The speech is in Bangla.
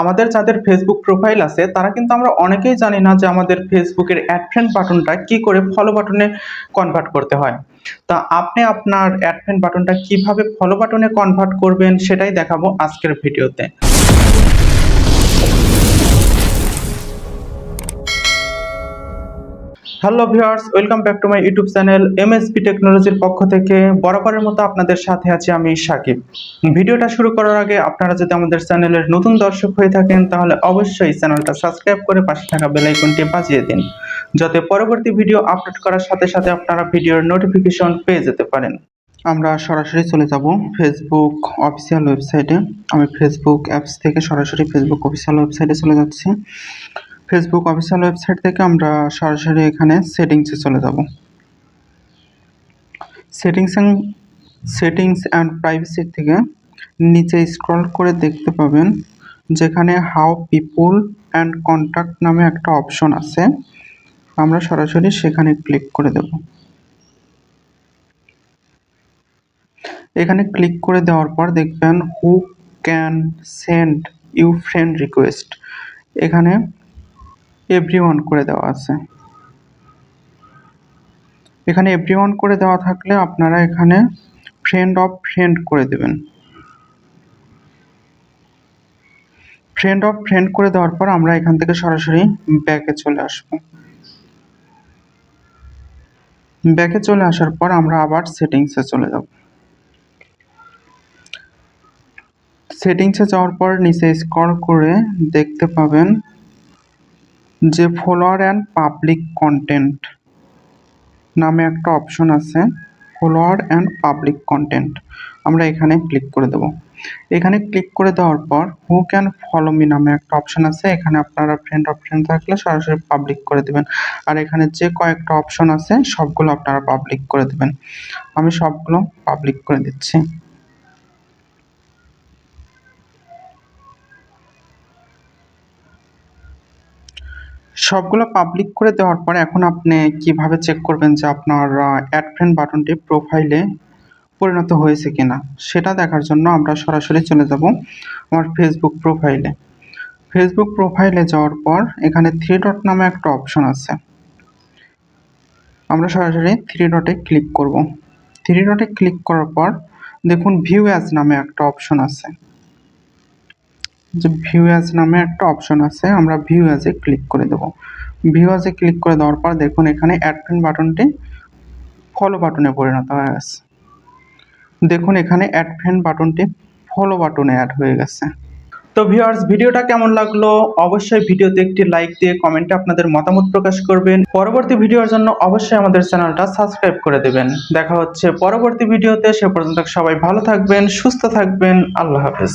আমাদের যাদের ফেসবুক প্রোফাইল আছে, তারা কিন্তু আমরা অনেকেই জানি না যে আমাদের ফেসবুকের অ্যাড ফ্রেন্ড বাটনটা কী করে ফলো বাটনে কনভার্ট করতে হয়। তা আপনি আপনার অ্যাড ফ্রেন্ড বাটনটা কীভাবে ফলো বাটনে কনভার্ট করবেন, সেটাই দেখাবো আজকের ভিডিওতে hello viewers welcome back to my YouTube channel MSP টেকনোলজির পক্ষ থেকে বরাবরের মতো আপনাদের সাথে আছি আমি সাকিব। ভিডিওটা শুরু করার আগে আপনারা যদি আমাদের চ্যানেলের নতুন দর্শক হয়ে থাকেন, তাহলে অবশ্যই চ্যানেলটা সাবস্ক্রাইব করে পাশে থাকা বেল আইকনটি বাজিয়ে দিন, যাতে পরবর্তী ভিডিও আপলোড করার সাথে সাথে আপনারা ভিডিওর নোটিফিকেশন পেয়ে যেতে পারেন। আমরা সরাসরি চলে যাব ফেসবুক অফিসিয়াল ওয়েবসাইটে আমি ফেসবুক অ্যাপস থেকে সরাসরি ফেসবুক অফিসিয়াল ওয়েবসাইটে চলে যাচ্ছি। ফেসবুক অফিসিয়াল ওয়েবসাইট থেকে আমরা সরাসরি এখানে সেটিংসে চলে যাব। সেটিংস সেটিংস অ্যান্ড প্রাইভেসি থেকে নিচে স্ক্রল করে দেখতে পাবেন, যেখানে হাউ পিপুল অ্যান্ড কন্ট্যাক্ট নামে একটা অপশন আছে। আমরা সরাসরি সেখানে ক্লিক করে দেব। এখানে ক্লিক করে দেওয়ার পর দেখবেন who can send you friend request এখানে এভরি ওয়ান করে দেওয়া আছে। এখানে এভরি ওয়ান করে দেওয়া থাকলে আপনারা এখানে ফ্রেন্ড অফ ফ্রেন্ড করে দেবেন। ফ্রেন্ড অফ ফ্রেন্ড করে দেওয়ার পর আমরা এখান থেকে সরাসরি ব্যাকে চলে আসব। ব্যাকে চলে আসার পর আমরা আবার সেটিংসে চলে যাব। সেটিংসে যাওয়ার পর নিচে স্ক্রল করে দেখতে পাবেন যে ফলোয়ার অ্যান্ড পাবলিক কন্টেন্ট নামে একটা অপশন আছে ফলোয়ার অ্যান্ড পাবলিক কন্টেন্ট আমরা এখানে ক্লিক করে দেব। এখানে ক্লিক করে দেওয়ার পর হু ক্যান ফলো মি নামে একটা অপশন আছে। এখানে আপনারা ফ্রেন্ড ফ্রেন্ড থাকলে সরাসরি পাবলিক করে দেবেন। আর এখানে যে কয়েকটা অপশন আছে, সবগুলো আপনারা পাবলিক করে দেবেন। আমি সবগুলো পাবলিক করে দিচ্ছি। সবগুলো পাবলিক করে দেওয়ার পরে এখন আপনি কীভাবে চেক করবেন যে আপনার অ্যাড ফ্রেন্ড বাটনটি প্রোফাইলে পরিণত হয়েছে কিনা? সেটা দেখার জন্য আমরা সরাসরি চলে যাব আমার ফেসবুক প্রোফাইলে ফেসবুক প্রোফাইলে যাওয়ার পর এখানে থ্রি ডট নামে একটা অপশন আছে। আমরা সরাসরি থ্রি ডটে ক্লিক করব। থ্রি ডটে ক্লিক করার পর দেখুন ভিউ অ্যাজ নামে একটা অপশন আছে। যে ভিউ অ্যাজ নামে একটা অপশন আছে, আমরা ভিউ অ্যাজে ক্লিক করে দেব। ভিউ অ্যাজে ক্লিক করে দেওয়ার পর দেখুন এখানে অ্যাড ফ্রেন্ড বাটনটি ফলো বাটনে পরিণত হয়ে গেছে। দেখুন এখানে অ্যাড ফ্রেন্ড বাটনটি ফলো বাটনে অ্যাড হয়ে গেছে। তো ভিউয়ার্স ভিডিওটা কেমন লাগল? অবশ্যই ভিডিওতে একটি লাইক দিয়ে কমেন্টে আপনাদের মতামত প্রকাশ করবেন। পরবর্তী ভিডিওর জন্য অবশ্যই আমাদের চ্যানেলটা সাবস্ক্রাইব করে দেবেন। দেখা হচ্ছে পরবর্তী ভিডিওতে। সে পর্যন্ত সবাই ভালো থাকবেন, সুস্থ থাকবেন। আল্লাহ হাফেজ।